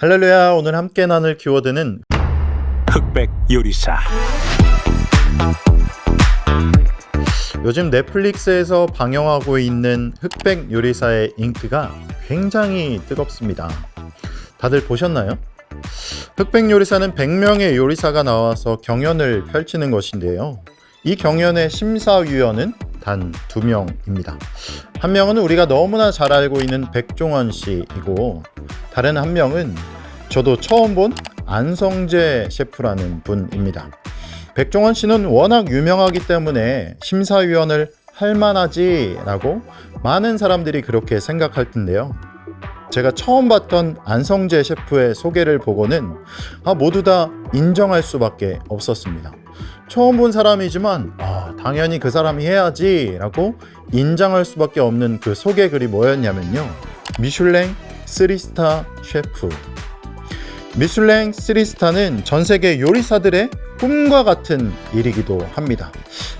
할렐루야 오늘 함께 나눌 키워드는 흑백 요리사 요즘 넷플릭스에서 방영하고 있는 흑백 요리사의 인기가 굉장히 뜨겁습니다. 다들 보셨나요? 흑백 요리사는 100명의 요리사가 나와서 경연을 펼치는 것인데요. 이 경연의 심사위원은 단두 명입니다. 한 명은 우리가 너무나 잘 알고 있는 백종원 씨이고 다른 한 명은 저도 처음 본 안성재 셰프라는 분입니다. 백종원 씨는 워낙 유명하기 때문에 심사위원을 할 만하지라고 많은 사람들이 그렇게 생각할 텐데요. 제가 처음 봤던 안성재 셰프의 소개를 보고는 아, 모두 다 인정할 수밖에 없었습니다. 처음 본 사람이지만 아, 당연히 그 사람이 해야지 라고 인정할 수밖에 없는 그 소개 글이 뭐였냐면요. 미슐랭 3스타 셰프 미슐랭 3스타는 전 세계 요리사들의 꿈과 같은 일이기도 합니다.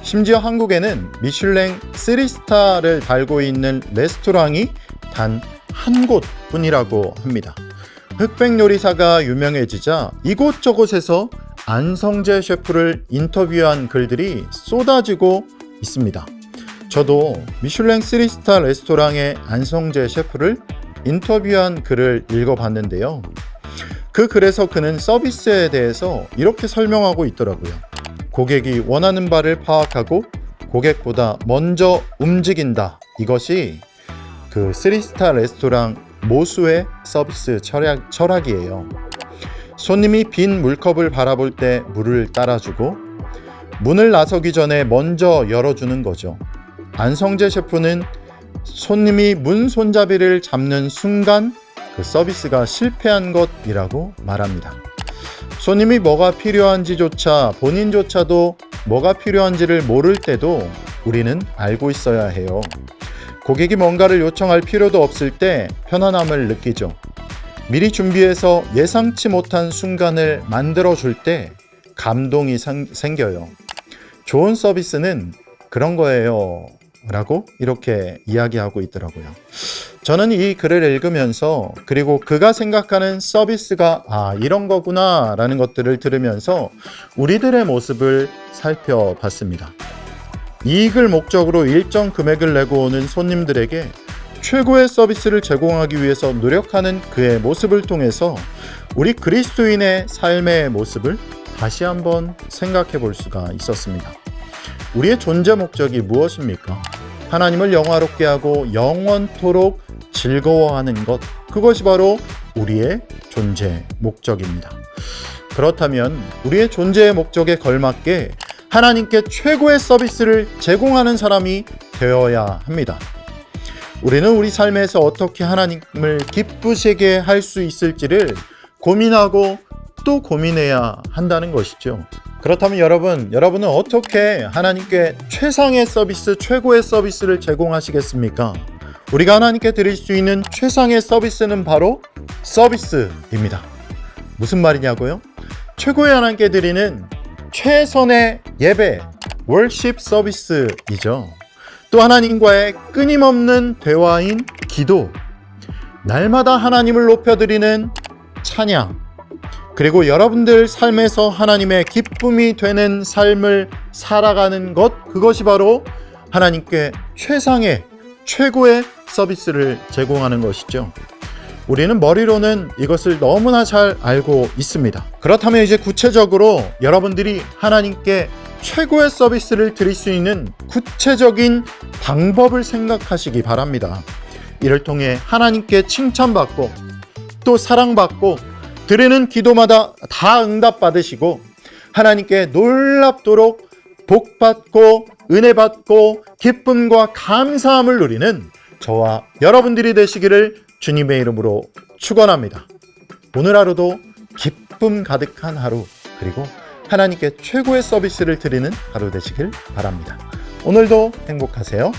심지어 한국에는 미슐랭 3스타를 달고 있는 레스토랑이 단 한 곳뿐이라고 합니다. 흑백 요리사가 유명해지자 이곳저곳에서 안성재 셰프를 인터뷰한 글들이 쏟아지고 있습니다. 저도 미슐랭 3스타 레스토랑의 안성재 셰프를 인터뷰한 글을 읽어봤는데요. 그 글에서 그는 서비스에 대해서 이렇게 설명하고 있더라고요. 고객이 원하는 바를 파악하고 고객보다 먼저 움직인다. 이것이 그 3스타 레스토랑 모수의 서비스 철학, 철학이에요. 손님이 빈 물컵을 바라볼 때 물을 따라주고 문을 나서기 전에 먼저 열어주는 거죠. 안성재 셰프는 손님이 문 손잡이를 잡는 순간 그 서비스가 실패한 것이라고 말합니다. 손님이 뭐가 필요한지조차 본인조차도 뭐가 필요한지를 모를 때도 우리는 알고 있어야 해요. 고객이 뭔가를 요청할 필요도 없을 때 편안함을 느끼죠. 미리 준비해서 예상치 못한 순간을 만들어 줄 때 감동이 생, 생겨요. 좋은 서비스는 그런 거예요. 라고 이렇게 이야기하고 있더라고요. 저는 이 글을 읽으면서 그리고 그가 생각하는 서비스가 아, 이런 거구나 라는 것들을 들으면서 우리들의 모습을 살펴봤습니다. 이익을 목적으로 일정 금액을 내고 오는 손님들에게 최고의 서비스를 제공하기 위해서 노력하는 그의 모습을 통해서 우리 그리스도인의 삶의 모습을 다시 한번 생각해 볼 수가 있었습니다. 우리의 존재 목적이 무엇입니까? 하나님을 영화롭게 하고 영원토록 즐거워하는 것. 그것이 바로 우리의 존재 목적입니다. 그렇다면 우리의 존재의 목적에 걸맞게 하나님께 최고의 서비스를 제공하는 사람이 되어야 합니다. 우리는 우리 삶에서 어떻게 하나님을 기쁘시게 할 수 있을지를 고민하고 또 고민해야 한다는 것이죠. 그렇다면 여러분, 여러분은 어떻게 하나님께 최상의 서비스, 최고의 서비스를 제공하시겠습니까? 우리가 하나님께 드릴 수 있는 최상의 서비스는 바로 서비스입니다. 무슨 말이냐고요? 최고의 하나님께 드리는 최선의 예배, 월십 서비스이죠. 또 하나님과의 끊임없는 대화인 기도, 날마다 하나님을 높여드리는 찬양, 그리고 여러분들 삶에서 하나님의 기쁨이 되는 삶을 살아가는 것, 그것이 바로 하나님께 최상의, 최고의 서비스를 제공하는 것이죠. 우리는 머리로는 이것을 너무나 잘 알고 있습니다. 그렇다면 이제 구체적으로 여러분들이 하나님께 최고의 서비스를 드릴 수 있는 구체적인 방법을 생각하시기 바랍니다. 이를 통해 하나님께 칭찬받고 또 사랑받고 드리는 기도마다 다 응답받으시고 하나님께 놀랍도록 복받고 은혜받고 기쁨과 감사함을 누리는 저와 여러분들이 되시기를 주님의 이름으로 축원합니다. 오늘 하루도 기쁨 가득한 하루 그리고 하나님께 최고의 서비스를 드리는 하루 되시길 바랍니다. 오늘도 행복하세요.